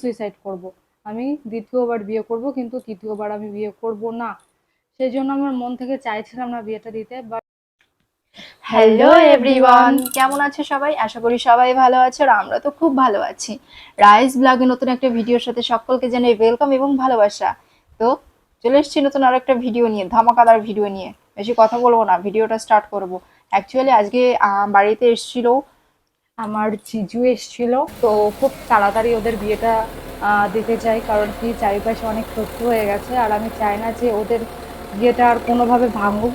Suicide করব। আমি দ্বিতীয়বার বিয়ে করব কিন্তু তৃতীয়বার আমি বিয়ে করব না। সেই জন্য আমার মন থেকে চাইছিলাম না বিয়েটা দিতে বাট হ্যালো এভরিওয়ান কেমন আছে সবাই? আশা করি সবাই ভালো আছে আর আমরা তো খুব ভালো আছি। রাইস ব্লগে নতুন একটা ভিডিওর সাথে সকলকে জানাই ওয়েলকাম এবং ভালোবাসা। তো চলে এসেছি নতুন আরও একটা ভিডিও নিয়ে ধামাকাদার ভিডিও নিয়ে। বেশি কথা বলব না ভিডিওটা স্টার্ট করব। অ্যাকচুয়ালি আজকে বাড়িতে এসেছিল আমার জিজু এসেছিল, তো খুব তাড়াতাড়ি ওদের বিয়েটা দিতে চাই, কারণ কি চারিপাশে অনেক তথ্য হয়ে গেছে, আর আমি চাই না যে ওদের বিয়েটা আর কোনোভাবে ভাঙুক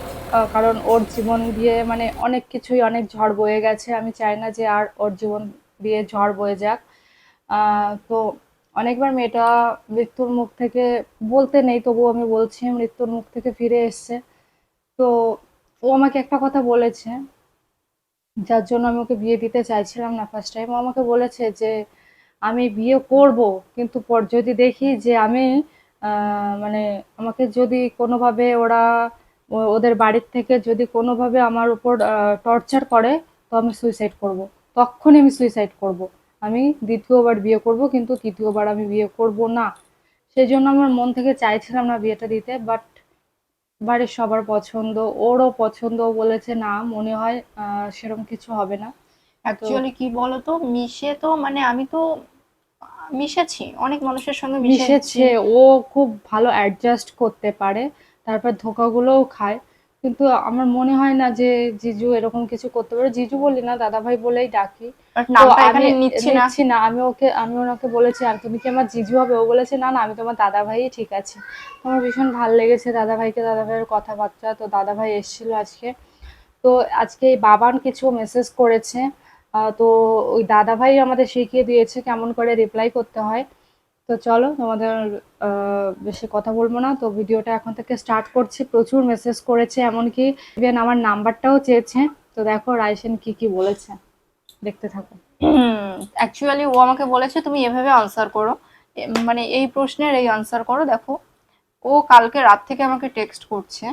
কারণ ওর জীবন দিয়ে মানে অনেক কিছুই অনেক ঝড় বয়ে গেছে, আমি চাই না যে আর ওর জীবন দিয়ে ঝড় বয়ে যাক। তো অনেকবার মেয়েটা মৃত্যুর মুখ থেকে বলতে নেই, তবুও আমি বলছি মৃত্যুর মুখ থেকে ফিরে এসছে। তো ও আমাকে একটা কথা বলেছে যার জন্য আমি ওকে বিয়ে দিতে চাইছিলাম না ফার্স্ট টাইম আমাকে বলেছে যে, আমি বিয়ে করব, কিন্তু পর যদি দেখি যে আমি মানে আমাকে যদি কোনোভাবে ওরা ওদের বাড়ির থেকে যদি কোনোভাবে আমার উপর টর্চার করে, তো আমি সুইসাইড করব। তখনই আমি সুইসাইড করব। আমি দ্বিতীয়বার বিয়ে করব, কিন্তু তৃতীয়বার আমি বিয়ে করব না। সেই জন্য আমার মন থেকে চাইছিলাম না বিয়েটা দিতে বাট বাড়ির সবার পছন্দ ওরও পছন্দ বলেছে না মনে হয় আহ, সেরকম কিছু হবে না। অ্যাকচুয়ালি কি বলতো মিশে তো মানে আমি তো মিশেছি অনেক মানুষের সঙ্গে মিশেছে ও খুব ভালো অ্যাডজাস্ট করতে পারে তারপর ধোকাগুলোও খায়। কিন্তু আমার মনে হয় না যে জিজু এরকম কিছু করতে পারে। জিজু বলি না দাদা ভাই বলেই ডাকি। তো আমি নিচ্ছি না। আমি ওকে আমি ওনাকে বলেছি আর তুমি কি আমার জিজু হবে? ও বলেছে না না আমি তোমার দাদা ভাই ঠিক আছে। আমার ভীষণ ভালো লেগেছে দাদা ভাইকে দাদা ভাইয়ের কথাবার্তা তো দাদা ভাই এসেছিল আজকে। তো আজকে এই বাবান কিছু মেসেজ করেছে। তো ওই দাদা ভাই আমাদের শিখিয়ে দিয়েছে কেমন করে রিপ্লাই করতে হয়। তো চলো, তোমাদের বেশি কথা বলব না। তো ভিডিওটা এখন থেকে স্টার্ট করছি। প্রচুর মেসেজ করেছে, এমনকি ইভেন আমার নাম্বারটাও চেয়েছে। তো দেখো রাইসেন কি কি বলেছে। দেখতে থাকো। অ্যাকচুয়ালি ও আমাকে বলেছে, তুমি এভাবে আনসার করো। মানে এই প্রশ্নের এই আনসার করো, দেখো। ও কালকে রাত থেকে আমাকে টেক্সট করছে।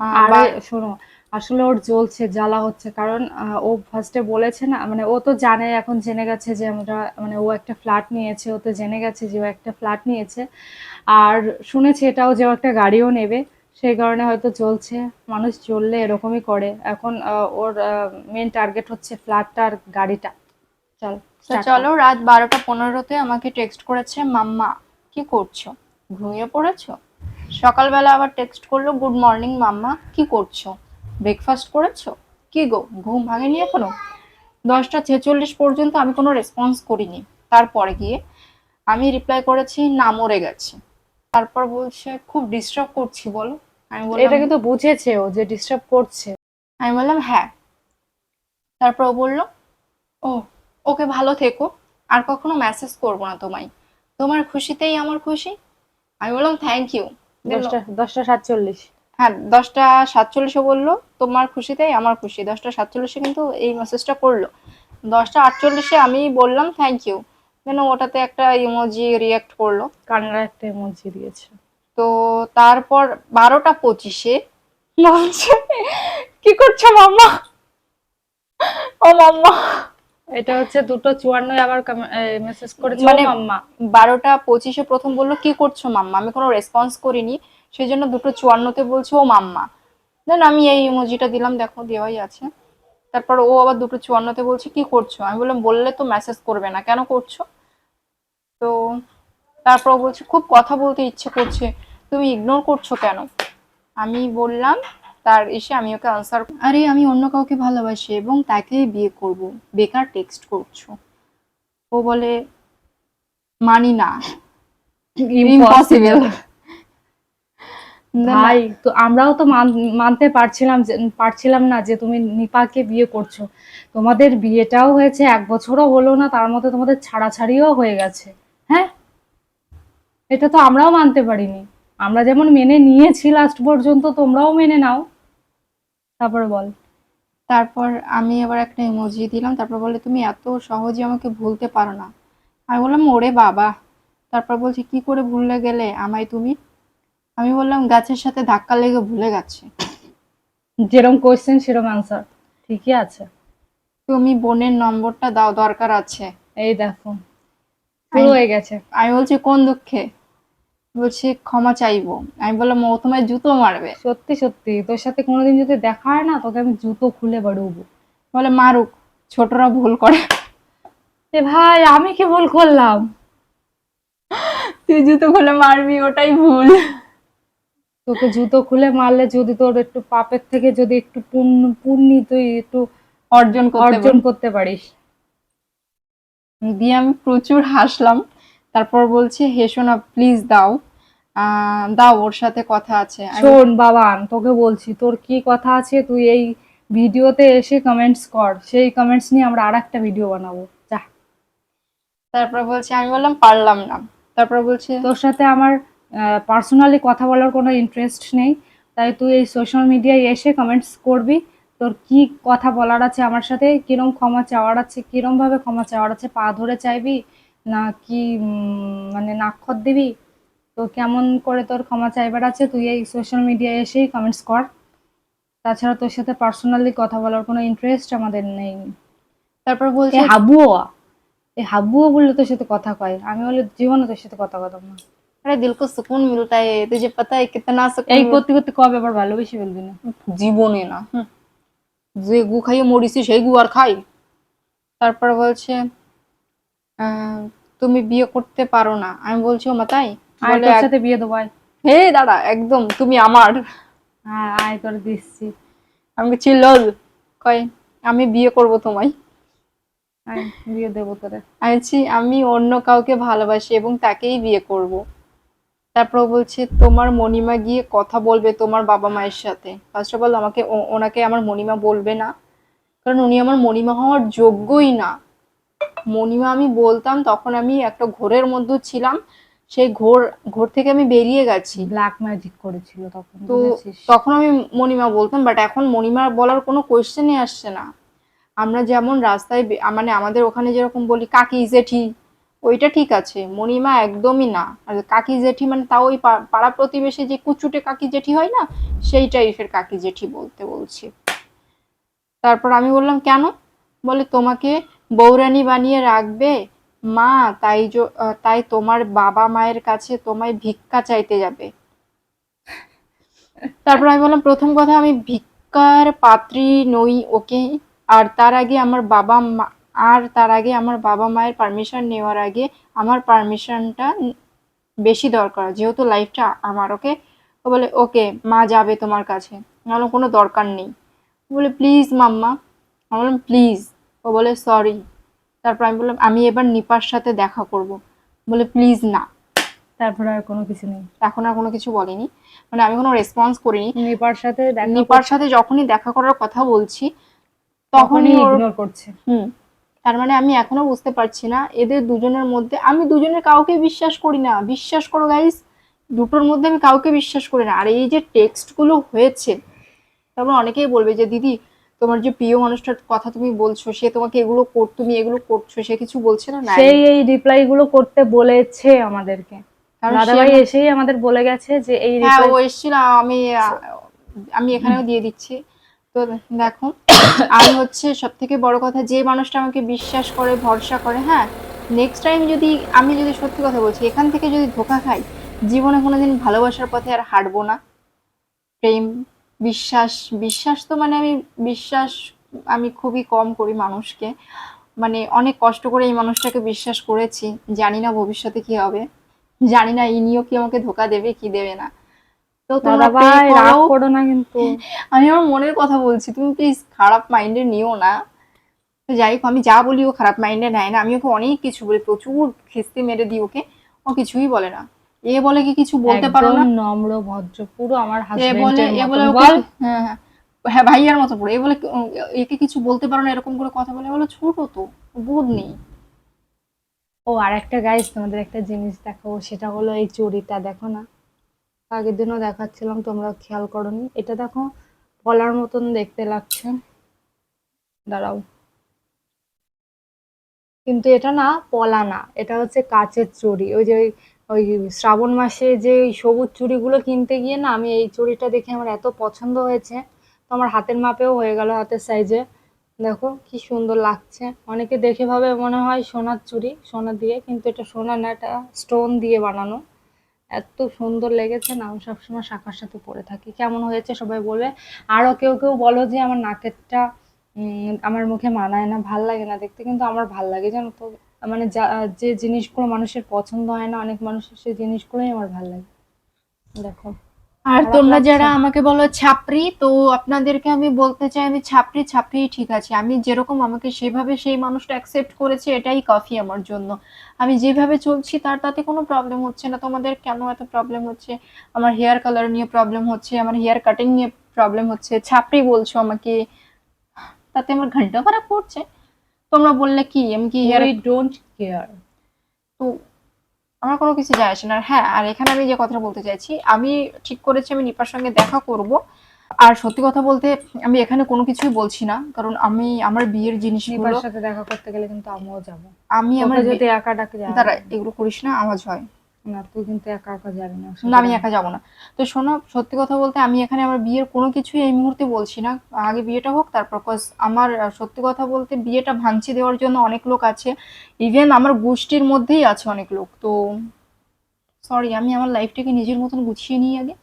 আরে শোনো আসলে ওর জ্বলছে জ্বালা হচ্ছে। কারণ ও ফার্স্টে বলেছে না মানে ও তো জানে এখন জেনে গেছে যে আমরা মানে ও একটা ফ্ল্যাট নিয়েছে ও তো জেনে গেছে যে ও একটা ফ্ল্যাট নিয়েছে। আর শুনেছে এটাও যে ও একটা গাড়িও নেবে সেই কারণে হয়তো চলছে মানুষ চললে এরকমই করে। এখন ওর মেন টার্গেট হচ্ছে ফ্ল্যাটটা আর গাড়িটা। চল। চলো রাত বারোটা পনেরোতে আমাকে টেক্সট করেছে মাম্মা কি করছ? ঘুমিয়ে পড়েছো? সকালবেলা আবার টেক্সট করল গুড মর্নিং মাম্মা কি করছ? ব্রেকফাস্ট করেছ? কি গো ঘুম ভাঙেনি এখনও? দশটা ছেচল্লিশ পর্যন্ত আমি কোনো রেসপন্স করিনি। তারপরে গিয়ে আমি রিপ্লাই করেছি না মরে গেছে। তারপর বলছে খুব ডিস্টার্ব করছি বলো। আমি এটা কিন্তু বুঝেছে ও যে ডিস্টার্ব করছে। আমি বললাম হ্যাঁ। তারপর ও বলল ও ওকে ভালো থেকো আর কখনো মেসেজ করব না তোমায়। তোমার খুশিতেই আমার খুশি। আমি বললাম থ্যাংক ইউ দশটা দশটা সাতচল্লিশ। হ্যাঁ দশটা সাতচল্লিশে বলল তোমার খুশিতেই আমার খুশি। দশটা সাতচল্লিশে কিন্তু এই মেসেজটা করল। দশটা আটচল্লিশে আমি বললাম থ্যাংক ইউ দেন ওটাতে একটা ইমোজি রিয়াক্ট করল। কান্নার একটা ইমোজি দিয়েছে? তো তারপর বারোটা পঁচিশে বলছে কি করছ মাম্মা? ও মাম্মা। এটা হচ্ছে দুটো চুয়ান্ন আবার মেসেজ করেছে মানে মাম্মা। বারোটা পঁচিশে প্রথম বলল কি করছ মাম্মা? আমি কোনো রেসপন্স করিনি। সেই জন্য দুটো চুয়ান্নতে বলছে ও মাম্মা। দেন আমি এই ইমোজিটা দিলাম দেখো দেওয়াই আছে। তারপর ও আবার দুটো চুয়ান্নতে বলছে কি করছ? আমি বললাম বললে তো মেসেজ করবে না কেন করছ? তো তারপর ও বলছে খুব কথা বলতে ইচ্ছে করছে। তুমি ইগনোর করছ কেন? আমি বললাম তার এসে আমি ওকে আনসার আরে আমি অন্য কাউকে ভালোবাসি এবং তাকেই বিয়ে করব। বেকার টেক্সট করছ। ও বলে মানি না। ইম্পসিবল ভাই তো আমরাও তো মানতে পারছিলাম পারছিলাম না যে তুমি নিপাকে বিয়ে করছ। তোমাদের বিয়েটাও হয়েছে এক বছরও হলো না তার মধ্যে তোমাদের ছাড়াছাড়িও হয়ে গেছে। হ্যাঁ? এটা তো আমরাও মানতে পারিনি। আমরা যেমন মেনে নিয়েছি লাস্ট পর্যন্ত তোমরাও মেনে নাও। তারপরে বল। তারপর আমি আবার একটা ইমোজি দিলাম তারপর বলে তুমি এত সহজে আমাকে ভুলতে পারো না। আমি বললাম ওরে বাবা। তারপর বলছে কি করে ভুলে গেলে আমায় তুমি? আমি বললাম গাছের সাথে ধাক্কা লেগে ভুলে গেছে। যেরকম কোয়েশ্চেন সেরকম আনসার ঠিকই আছে। তুমি বোনের নম্বরটা দাও দরকার আছে। এই দেখো শুরু হয়ে গেছে। আমি বলছি কোন দুঃখে? বলছি ক্ষমা চাইব। আমি বললাম ও তোমায় জুতো মারবে। সত্যি সত্যি। তোর সাথে কোনোদিন যদি দেখা হয় না তোকে আমি জুতো খুলে বেরোবো বলে মারুক ছোটরা ভুল করে। এ ভাই আমি কি ভুল করলাম? তুই জুতো খুলে মারবি ওটাই ভুল। তোকে জুতো খুলে মারলে যদি তোর একটু পাপের থেকে যদি একটু পুণ্য পুণ্যি তুই একটু অর্জন অর্জন করতে পারিস। দিয়ে আমি প্রচুর হাসলাম। তারপর বলছে হেসো না প্লিজ দাও। দাও ওর সাথে কথা আছে। শোন বাবান তোকে বলছি তোর কি কথা আছে? তুই এই ভিডিওতে এসে কমেন্টস কর। সেই কমেন্টস নিয়ে আমরা আর একটা ভিডিও বানাবো। যা। তারপর বলছে আমি বললাম পারলাম না। তারপর বলছে তোর সাথে আমার পার্সোনালি কথা বলার কোনো ইন্টারেস্ট নেই। তাই তুই এই সোশ্যাল মিডিয়ায় এসে কমেন্টস করবি। তোর কি কথা বলার আছে আমার সাথে? কিরম ক্ষমা চাওয়ার আছে? কিরম ভাবে ক্ষমা চাওয়ার আছে? পা ধরে চাইবি? না কি মানে নাক্ষর দিবি? তো কেমন করে তোর ক্ষমা চাইবার আছে তুই এই সোশ্যাল মিডিয়ায় এসেই কমেন্টস কর তাছাড়া তোর সাথে পার্সোনালি কথা বলার কোনো ইন্টারেস্ট আমাদের নেই তারপর এ বলছে হাবুয়া এ হাবুয়া বললে তোর সাথে কথা কয় আমি বলে জীবনে তোর সাথে কথা কথা না अरे दिल को सुकून मिलता है तुझे पता है कितना सुकून এই मिलता করতে করতে কবে আবার ভালোবেসে ফেলবি না है? জীবনে না হুম। যে গু খাইয়ে মরিছি সেই গু আর খাই তারপর বলছে আহ, তুমি বিয়ে করতে পারো না আমি বলছি ও মাতাই আর তোর সাথে বিয়ে দেবো হে দাদা একদম তুমি আমার। হ্যাঁ আয় দিচ্ছি। কয় আমি বিয়ে করব তোমায়। বিয়ে দেবো তোরে। আমি আমি অন্য কাউকে ভালোবাসি এবং তাকেই বিয়ে করব। তারপর বলছে তোমার মণিমা গিয়ে কথা বলবে তোমার বাবা মায়ের সাথে। ফার্স্ট অফ অল আমাকে ওনাকে আমার মণিমা বলবে না। কারণ উনি আমার মণিমা হওয়ার যোগ্যই না। মণিমা আমি বলতাম তখন আমি একটা ঘোরের মধ্যে ছিলাম। সেই ঘোর ঘোর থেকে আমি বেরিয়ে গেছি। ব্ল্যাক ম্যাজিক করেছিল তখন তো তখন আমি মণিমা বলতাম বাট এখন মণিমা বলার কোনো কোয়েশ্চেনই আসছে না। আমরা যেমন রাস্তায় মানে আমাদের ওখানে যেরকম বলি কাকি জেঠি ওইটা ঠিক আছে। মণিমা একদমই না। আর কাকি জেঠি মানে তাও ওই পাড়া প্রতিবেশী যে কুচুটে কাকি জেঠি হয় না সেই টাইপের কাকি জেঠি বলতে বলছি। তারপর আমি বললাম কেন? বলে তোমাকে বৌরানী বানিয়ে রাখবে মা, তাই তাই তোমার বাবা মায়ের কাছে তোমায় ভিক্ষা চাইতে যাবে। তারপর আমি বললাম, প্রথম কথা আমি ভিক্ষার পাত্রী নই, ওকে? আর তার আগে আমার বাবা মা, আর তার আগে আমার বাবা মায়ের পারমিশন নেওয়ার আগে আমার পারমিশনটা বেশি দরকার, যেহেতু লাইফটা আমার, ওকে? ও বলে, ওকে, মা যাবে তোমার কাছে বললাম কোনো দরকার নেই। বলে প্লিজ মাম্মা। আমি বললাম প্লিজ ও বলে সরি তারপর আমি বললাম আমি এবার নিপার সাথে দেখা করব। বলে প্লিজ না। তারপরে আর কোনো কিছু নেই। এখন আর কোনো কিছু বলেনি। মানে আমি কোনো রেসপন্স করিনি। নিপার সাথে নিপার সাথে যখনই দেখা করার কথা বলছি তখনই ইগনোর করছে। হুম তার মানে আমি এখনও বুঝতে পারছি না এদের দুজনের মধ্যে। আমি দুজনের কাউকে বিশ্বাস করি না। বিশ্বাস করো গাইস দুটোর মধ্যে আমি কাউকে বিশ্বাস করি না। আর এই যে টেক্সটগুলো হয়েছে তারপর অনেকেই বলবে যে দিদি তোমার যে প্রিয় মানুষটার কথা তুমি বলছো সে তোমাকে এগুলো কর তুমি এগুলো করছ সে কিছু বলছে না? সেই এই রিপ্লাই গুলো করতে বলেছে আমাদেরকে। কারণ দাদা সে ভাই আমার- এসেই আমাদের বলে গেছে যে এই হ্যাঁ ও এসেছিল আমি আমি এখানেও দিয়ে দিচ্ছি। তো দেখো আর হচ্ছে সব থেকে বড় কথা যে মানুষটা আমাকে বিশ্বাস করে ভরসা করে হ্যাঁ নেক্সট টাইম যদি আমি যদি সত্যি কথা বলছি এখান থেকে যদি ধোকা খাই জীবনে কোনোদিন ভালোবাসার পথে আর হাঁটবো না। প্রেম বিশ্বাস বিশ্বাস তো মানে আমি বিশ্বাস আমি খুবই কম করি মানুষকে। মানে অনেক কষ্ট করে এই মানুষটাকে বিশ্বাস করেছি। জানি না ভবিষ্যতে কি হবে। জানি না ইনিও কি আমাকে ধোকা দেবে কি দেবে না। তো তোমরা রাগ করো। করো না কিন্তু। আমি আমার মনের কথা বলছি তুমি প্লিজ খারাপ মাইন্ডে নিও না। তো যাই হোক আমি যা বলি ও খারাপ মাইন্ডে নেয় না। আমি ওকে অনেক কিছু বলি প্রচুর খিস্তি মেরে দিই ওকে। ও কিছুই বলে না। এ বলে কি কিছু বলতে পারো না? নম্র ভদ্র পুরো আমার এ বলে হাজবেন্ডের এ বলে ওকে- বল। হ্যাঁ হ্যাঁ হ্যাঁ ভাইয়ার মতো পুরো। এ বলে একে কিছু বলতে পারো না এরকম করে কথা বলে। বলো ছোট তো বোধ নেই। ও আর একটা গাইস তোমাদের একটা জিনিস দেখাবো। সেটা হলো এই চুড়িটা দেখো না? আগের দিনও দেখাচ্ছিলাম তোমরা খেয়াল করোনি। এটা দেখো পলার মতন দেখতে লাগছে। দাঁড়াও। কিন্তু এটা না পলা না এটা হচ্ছে কাচের চুড়ি। ওই যে ওই- শ্রাবণ মাসে যে ওই সবুজ চুড়িগুলো কিনতে গিয়ে না আমি এই চুড়িটা দেখে আমার এত পছন্দ হয়েছে। তো আমার হাতের মাপেও হয়ে গেল হাতের সাইজে দেখো কি সুন্দর লাগছে। অনেকে দেখে ভাবে মনে হয় সোনার চুড়ি, সোনা দিয়ে, কিন্তু এটা সোনা না, এটা স্টোন দিয়ে বানানো। এত সুন্দর লেগেছে না, আমি সবসময় শাখার সাথে পরে থাকি। কেমন হয়েছে সবাই বলবে আরও কেউ কেউ বলো যে আমার নাকেরটা আমার মুখে মানায় না। ভালো লাগে না দেখতে, কিন্তু আমার ভালো লাগে, জানো তো? মানে যা- যে জিনিসগুলো মানুষের পছন্দ হয় না অনেক মানুষের সেই জিনিসগুলোই আমার ভালো লাগে। দেখো। আর তোমরা যারা আমাকে বলো ছাপরি তো আপনাদেরকে আমি বলতে চাই আমি ছাপরি ছাপরি ঠিক আছে। আমি যেরকম আমাকে সেভাবে সেই মানুষটা অ্যাকসেপ্ট করেছে এটাই কফি আমার জন্য। আমি যেভাবে চলছি তার তাতে কোনো প্রবলেম হচ্ছে না। তোমাদের কেন এত প্রবলেম হচ্ছে? আমার হেয়ার কালার নিয়ে প্রবলেম হচ্ছে আমার হেয়ার কাটিং নিয়ে প্রবলেম হচ্ছে। ছাপরি বলছো আমাকে। তাতে আমার ঘণ্টা খারাপ পড়ছে। তোমরা বললে কি? আমি কি হেয়ার উই ডোন্ট কেয়ার তো আমার কোনো কিছু যায় আসে না। হ্যাঁ আর এখানে আমি যে কথাটা বলতে চাইছি আমি ঠিক করেছি আমি নিপার সঙ্গে দেখা করব। আর সত্যি কথা বলতে আমি এখানে কোনো কিছুই বলছি না। কারণ আমি আমার বিয়ের জিনিস নিপার সাথে দেখা করতে গেলে কিন্তু আমিও যাব। আমি আমার যদি একা ডাকে দাঁড়া এগুলো করিস না আওয়াজ হয়। না তুই কিন্তু একা একা যাবি না না আমি একা যাব না। তো শোনো সত্যি কথা বলতে আমি এখানে আমার বিয়ের কোনো কিছুই এই মুহূর্তে বলছি না। আগে বিয়েটা হোক তারপর cause আমার সত্যি কথা বলতে বিয়েটা ভাঙচি দেওয়ার জন্য অনেক লোক আছে। ইভেন আমার গোষ্ঠীর মধ্যেই আছে অনেক লোক। তো সরি আমি আমার লাইফটাকে নিজের মতন গুছিয়ে নিই আগে।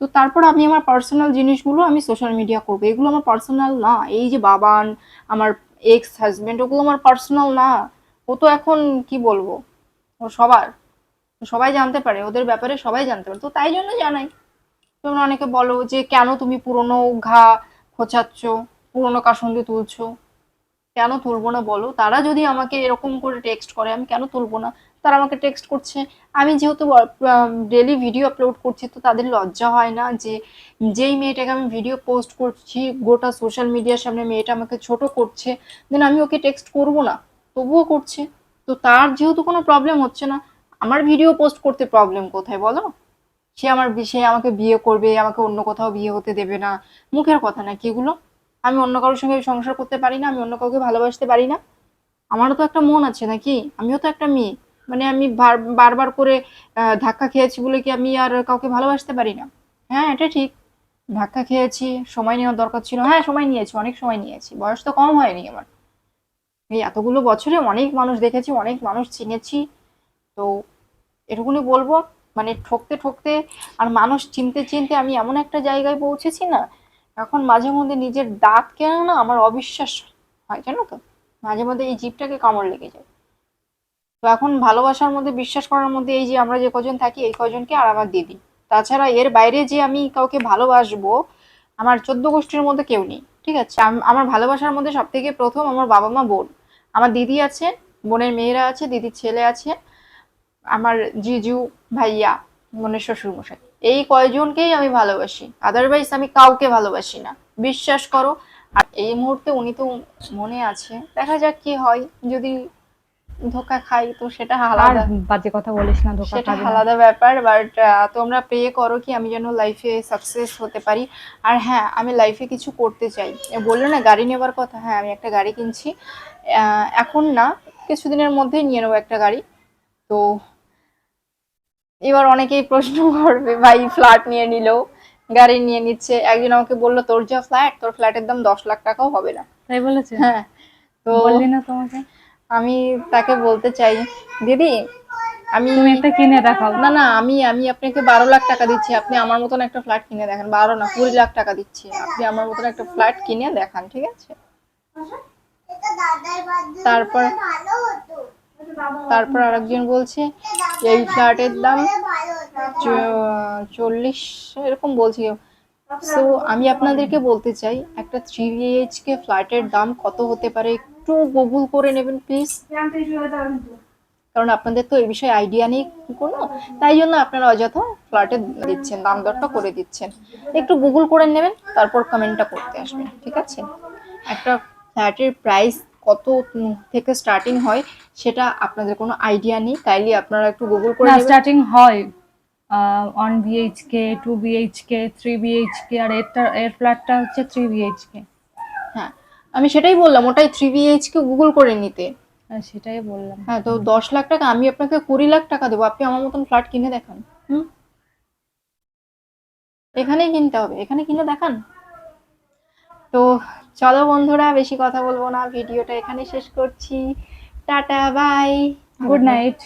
তো তারপর আমি আমার পার্সোনাল জিনিসগুলো আমি সোশ্যাল মিডিয়া করব। এগুলো আমার পার্সোনাল না। এই যে বাবান আমার এক্স হাজবেন্ড ওগুলো আমার পার্সোনাল না। ও তো এখন কি বলব? ও সবার। সবাই জানতে পারে, ওদের ব্যাপারে সবাই জানতে পারে। তো তাই জন্য জানাই। তোমরা অনেকে বলো যে, কেন তুমি পুরনো ঘা খোঁচাচ্ছ, পুরনো কাসন্দি তুলছো? কেন তুলবো না বলো? তারা যদি আমাকে এরকম করে টেক্সট করে, আমি কেন তুলবো না? তারা আমাকে টেক্সট করছে। আমি যেহেতু ডেলি ভিডিও আপলোড করছি, তো তাদের লজ্জা হয় না যে, যেই মেয়েটাকে আমি ভিডিও পোস্ট করছি, গোটা সোশ্যাল মিডিয়ার সামনে মেয়েটা আমাকে ছোট করছে দেন আমি ওকে টেক্সট করব না? তবুও করছে। তো তার যেহেতু কোনো প্রবলেম হচ্ছে না আমার ভিডিও পোস্ট করতে প্রবলেম কোথায় বলো? সে আমার বি- সে আমাকে বিয়ে করবে, আমাকে অন্য কোথাও বিয়ে হতে দেবে না। মুখের কথা নাকি এগুলো? আমি অন্য কারোর সঙ্গে সংসার করতে পারি না, আমি অন্য কাউকে ভালোবাসতে পারি না। আমারও তো একটা মন আছে নাকি? আমিও তো একটা মেয়ে। মানে আমি বার- বারবার করে ধাক্কা খেয়েছি বলে কি আমি আর কাউকে ভালোবাসতে পারি না? হ্যাঁ এটা ঠিক। ধাক্কা খেয়েছি, সময় নেওয়ার দরকার ছিল। হ্যাঁ সময় নিয়েছি, অনেক সময় নিয়েছি। বয়স তো কম হয়নি আমার। এই এতগুলো বছরে অনেক মানুষ দেখেছি, অনেক মানুষ চিনেছি। তো এটুকুনি বলব মানে ঠকতে ঠকতে আর মানুষ চিনতে চিনতে আমি এমন একটা জায়গায় পৌঁছেছি না, এখন মাঝে মধ্যে নিজের দাঁত কেন না আমার অবিশ্বাস হয়, জানো তো? মাঝে মধ্যে এই জিভটাকে কামড় লেগে যায়। তো এখন ভালোবাসার মধ্যে, বিশ্বাস করার মধ্যে এই যে আমরা যে কজন থাকি, এই কজনকে আর আমার দিদি। তাছাড়া এর বাইরে যে আমি কাউকে ভালোবাসবো, আমার চোদ্দ গোষ্ঠীর মধ্যে কেউ নেই, ঠিক আছে? আমার ভালোবাসার মধ্যে সব থেকে প্রথম আমার বাবা মা বোন। আমার দিদি আছে, বোনের মেয়েরা আছে, দিদির ছেলে আছে আমার জিজু ভাইয়া বোনের শ্বশুর মশাই এই কয়জনকেই আমি ভালোবাসি। আদারওয়াইজ আমি কাউকে ভালোবাসি না। বিশ্বাস করো আর এই মুহূর্তে উনি তো মনে আছে। দেখা যাক কি হয়। যদি ধোকা খাই তো সেটা আলাদা। বাজে কথা বলিস না ধোকা সেটা আলাদা ব্যাপার বাট তোমরা প্রে করো কি আমি যেন লাইফে সাকসেস হতে পারি। আর হ্যাঁ আমি লাইফে কিছু করতে চাই। বলল না গাড়ি নেবার কথা। হ্যাঁ আমি একটা গাড়ি কিনছি। এখন না কিছুদিনের মধ্যেই নিয়ে নেব একটা গাড়ি। তো এবার অনেকেই প্রশ্ন করবে ভাই ফ্ল্যাট নিয়ে নিলো গাড়ি নিয়ে নিচ্ছে? একজন আমাকে বলল তোর যা ফ্ল্যাট তোর ফ্ল্যাটের দাম দশ লাখ টাকাও হবে না। তাই বলেছে? হ্যাঁ তো বললি না তোমাকে? আমি তাকে বলতে চাই দিদি আমি তুমি একটা কিনে দেখাও। না না আমি আমি আপনাকে বারো লাখ টাকা দিচ্ছি আপনি আমার মতন একটা ফ্ল্যাট কিনে দেখেন। বারো না কুড়ি লাখ টাকা দিচ্ছি আপনি আমার মতন একটা ফ্ল্যাট কিনে দেখান ঠিক আছে? তারপর তারপর আরেকজন বলছে, এই ফ্ল্যাটের দাম চল্লিশ, এরকম বলছি সো আমি আপনাদেরকে বলতে চাই, একটা থ্রি বিএইচকে ফ্ল্যাটের দাম কত হতে পারে? একটু গুগল করে নেবেন প্লিজ কারণ আপনাদের তো এই বিষয়ে আইডিয়া নেই কোনো, তাই জন্য আপনারা অযথা ফ্ল্যাটে দিচ্ছেন, দাম দরটা করে দিচ্ছেন। একটু গুগল করে নেবেন, তারপর কমেন্টটা করতে আসবেন, ঠিক আছে? একটা ফ্ল্যাটের প্রাইস কত থেকে স্টার্টিং হয় সেটা আপনাদের কোনো আইডিয়া নেই। কাইন্ডলি আপনারা একটু গুগল করে স্টার্টিং হয়। One BHK two BHK three BHK আর এরটা এর ফ্ল্যাটটা হচ্ছে থ্রি বিএইচকে হ্যাঁ আমি সেটাই বললাম ওটাই থ্রি বিএইচকে গুগল করে নিতে। হ্যাঁ সেটাই বললাম। হ্যাঁ তো দশ লাখ টাকা আমি আপনাকে কুড়ি লাখ টাকা দেবো। আপনি আমার মতন ফ্ল্যাট কিনে দেখান হুম? এখানেই কিনতে হবে এখানে কিনে দেখান। তো চলো বন্ধুরা, বেশি কথা বলব না। ভিডিওটা এখানে শেষ করছি। Tata, by. Good night